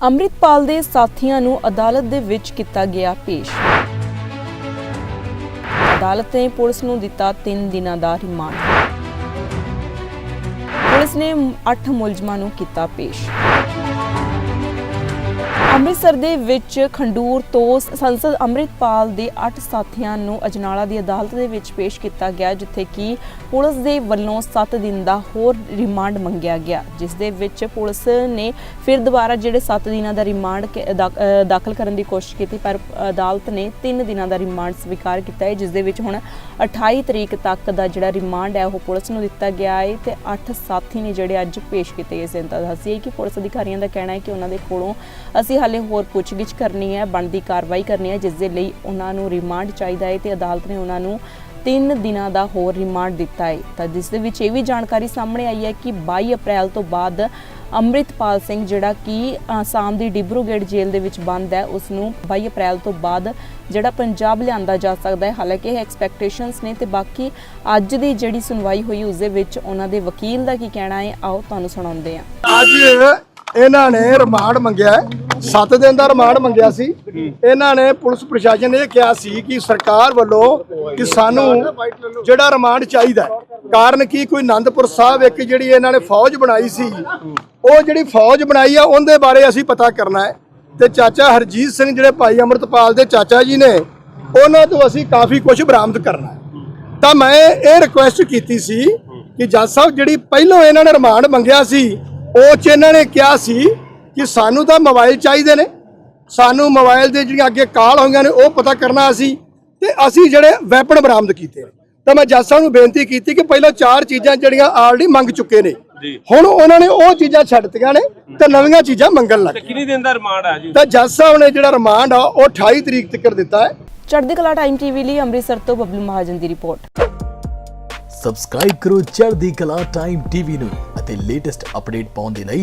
ਅੰਮ੍ਰਿਤਪਾਲ ਦੇ ਸਾਥੀਆਂ ਨੂੰ ਅਦਾਲਤ ਦੇ ਵਿੱਚ ਕੀਤਾ ਗਿਆ ਪੇਸ਼। ਅਦਾਲਤ ਨੇ ਪੁਲਿਸ ਨੂੰ ਦਿੱਤਾ 3 ਦਿਨਾਂ ਦਾ ਰਿਮਾਂਡ। ਪੁਲਿਸ ਨੇ 8 ਮੁਲਜ਼ਮਾਂ ਨੂੰ ਕੀਤਾ ਪੇਸ਼। ਅੰਮ੍ਰਿਤਸਰ ਦੇ ਵਿੱਚ ਖੰਡੂਰ ਤੋਂ ਸੰਸਦ ਅੰਮ੍ਰਿਤਪਾਲ ਦੇ 8 ਸਾਥੀਆਂ ਨੂੰ ਅਜਨਾਲਾ ਦੀ ਅਦਾਲਤ ਦੇ ਵਿੱਚ ਪੇਸ਼ ਕੀਤਾ ਗਿਆ, ਜਿੱਥੇ ਕਿ ਪੁਲਿਸ ਦੇ ਵੱਲੋਂ 7 ਦਿਨ ਦਾ ਹੋਰ ਰਿਮਾਂਡ ਮੰਗਿਆ ਗਿਆ, ਜਿਸ ਦੇ ਵਿੱਚ ਪੁਲਿਸ ਨੇ ਫਿਰ ਦੁਬਾਰਾ ਜਿਹੜੇ 7 ਦਿਨਾਂ ਦਾ ਰਿਮਾਂਡ ਕ- ਦਾ- ਦਾਖਲ ਕਰਨ ਦੀ ਕੋਸ਼ਿਸ਼ ਕੀਤੀ, ਪਰ ਅਦਾਲਤ ਨੇ 3 ਦਿਨਾਂ ਦਾ ਰਿਮਾਂਡ ਸਵੀਕਾਰ ਕੀਤਾ ਹੈ, ਜਿਸ ਦੇ ਵਿੱਚ ਹੁਣ 28 ਤਰੀਕ ਤੱਕ ਦਾ ਜਿਹੜਾ ਰਿਮਾਂਡ ਹੈ, ਉਹ ਪੁਲਿਸ ਨੂੰ ਦਿੱਤਾ ਗਿਆ ਹੈ ਤੇ 8 ਸਾਥੀ ਨੇ ਜਿਹੜੇ ਅੱਜ ਪੇਸ਼ ਕੀਤੇ ਗਏ ਸਨ। ਤਾਂ ਦੱਸੀਏ ਕਿ ਪੁਲਿਸ ਅਧਿਕਾਰੀਆਂ ਦਾ ਕਹਿਣਾ ਹੈ ਕਿ ਉਹਨਾਂ ਦੇ ਕੋਲੋਂ ਅਸੀਂ ਹਾਲੇ ਹੋਰ ਪੁੱਛਗਿੱਛ ਕਰਨੀ ਹੈ, ਬਣਦੀ ਕਾਰਵਾਈ ਕਰਨੀ ਹੈ ਜਿਸ ਦੇ ਲਈ ਉਹਨਾਂ ਨੂੰ ਰਿਮਾਂਡ ਚਾਹੀਦਾ ਹੈ ਤੇ ਅਦਾਲਤ ਨੇ ਉਹਨਾਂ ਨੂੰ 3 ਦਿਨਾਂ ਦਾ ਹੋਰ ਰਿਮਾਂਡ ਦਿੱਤਾ ਹੈ। ਤਾਂ ਜਿਸ ਦੇ ਵਿੱਚ ਇਹ ਵੀ ਜਾਣਕਾਰੀ ਸਾਹਮਣੇ ਆਈ ਹੈ ਕਿ 22 ਅਪ੍ਰੈਲ ਤੋਂ ਬਾਅਦ ਅੰਮ੍ਰਿਤਪਾਲ ਸਿੰਘ ਜਿਹੜਾ ਕਿ ਆਸਾਮ ਦੀ ਡਿਬਰੂਗੜ੍ਹ ਜੇਲ੍ਹ ਦੇ ਵਿੱਚ ਬੰਦ ਹੈ ਉਸ ਨੂੰ 22 ਅਪ੍ਰੈਲ ਤੋਂ ਬਾਅਦ ਜਿਹੜਾ ਪੰਜਾਬ ਲਿਆਂਦਾ ਜਾ ਸਕਦਾ ਹੈ। ਹਾਲਾਂਕਿ ਇਹ ਐਕਸਪੈਕਟੇਸ਼ਨਸ ਨੇ ਤੇ ਬਾਕੀ ਅੱਜ ਦੀ ਜਿਹੜੀ ਸੁਣਵਾਈ ਹੋਈ, ਉਸ ਦੇ ਵਿੱਚ ਉਹਨਾਂ ਦੇ ਵਕੀਲ ਦਾ ਕੀ ਕਹਿਣਾ ਹੈ, ਆਓ ਤੁਹਾਨੂੰ ਸੁਣਾਉਂਦੇ ਹਾਂ। ਅੱਜ ਇਹਨਾਂ ਨੇ ਰਿਮਾਂਡ ਮੰਗਿਆ 7 ਦਿਨ ਦਾ ਰਿਮਾਂਡ ਮੰਗਿਆ ਸੀ। ਇਹਨਾਂ ਨੇ ਪੁਲਿਸ ਪ੍ਰਸ਼ਾਸਨ ਨੇ ਇਹ ਕਿਹਾ ਸੀ ਕਿ ਸਰਕਾਰ ਵੱਲੋਂ ਕਿ ਸਾਨੂੰ ਜਿਹੜਾ ਰਿਮਾਂਡ ਚਾਹੀਦਾ ਕਾਰਨ ਕੀ? ਕੋਈ ਆਨੰਦਪੁਰ ਸਾਹਿਬ ਇੱਕ ਜਿਹੜੀ ਇਹਨਾਂ ਨੇ ਫੌਜ ਬਣਾਈ ਸੀ। ਉਹ ਜਿਹੜੀ ਫੌਜ ਬਣਾਈ ਆ, ਉਹਦੇ ਬਾਰੇ ਅਸੀਂ ਪਤਾ ਕਰਨਾ ਹੈ। ਤੇ ਚਾਚਾ ਹਰਜੀਤ ਸਿੰਘ ਜਿਹੜੇ ਭਾਈ ਅਮਰਤਪਾਲ ਦੇ ਚਾਚਾ ਜੀ ਨੇ, ਉਹਨਾਂ ਤੋਂ ਅਸੀਂ ਕਾਫੀ ਕੁਝ ਬਰਾਮਦ ਕਰਨਾ ਤਾਂ ਮੈਂ ਇਹ ਰਿਕੁਐਸਟ ਕੀਤੀ ਸੀ ਕਿ ਜੱਜ ਸਾਹਿਬ, ਜਿਹੜੀ ਪਹਿਲਾਂ ਇਹਨਾਂ ਨੇ ਰਿਮਾਂਡ ਮੰਗਿਆ ਸੀ, ਉਹ ਚ ਇਹਨਾਂ ਨੇ ਕਿਹਾ ਸੀ ਕਿ ਸਾਨੂੰ ਤਾਂ ਮੋਬਾਈਲ ਚਾਹੀਦੇ ਨੇ। ਸਾਨੂੰ ਮੋਬਾਈਲ ਦੇ ਜਿਹੜੀਆਂ ਅੱਗੇ ਕਾਲ ਹੋਈਆਂ ਨੇ ਉਹ ਪਤਾ ਕਰਨਾ ਅਸੀਂ ਤੇ ਅਸੀਂ ਜਿਹੜੇ ਵੈਪਨ ਬਰਾਮਦ ਕੀਤੇ। ਤਾਂ ਮੈਂ ਜੱਜ ਸਾਹਿਬ ਨੂੰ ਬੇਨਤੀ ਕੀਤੀ ਕਿ ਪਹਿਲਾਂ ਚਾਰ ਚੀਜ਼ਾਂ ਜਿਹੜੀਆਂ ਆਲਰੇਡੀ ਮੰਗ ਚੁੱਕੇ ਨੇ। ਹੁਣ ਉਹਨਾਂ ਨੇ ਉਹ ਚੀਜ਼ਾਂ ਛੱਡਤੀਆਂ ਨੇ ਤੇ ਨਵੀਆਂ ਚੀਜ਼ਾਂ ਮੰਗਣ ਲੱਗ ਗਏ। ਕਿੰਨੀ ਦਿਨ ਦਾ ਰਿਮਾਂਡ ਆ ਜੀ? ਤਾਂ ਜੱਜ ਸਾਹਿਬ ਨੇ ਜਿਹੜਾ ਰਿਮਾਂਡ ਆ ਉਹ 28 ਤਰੀਕ ਤੱਕ ਦਿੱਤਾ ਹੈ। ਚੜ੍ਹਦੀ ਕਲਾ ਟਾਈਮ ਟੀਵੀ ਲਈ ਅੰਮ੍ਰਿਤਸਰ ਤੋਂ ਬਬਲੂ ਮਹਾਜਨ ਦੀ ਰਿਪੋਰਟ। ਸਬਸਕ੍ਰਾਈਬ ਕਰੋ ਚੜ੍ਹਦੀ ਕਲਾ ਟਾਈਮ ਟੀਵੀ ਨੂੰ ਅਤੇ ਲੇਟੈਸਟ ਅਪਡੇਟ ਪਾਉਣ ਦੇ ਲਈ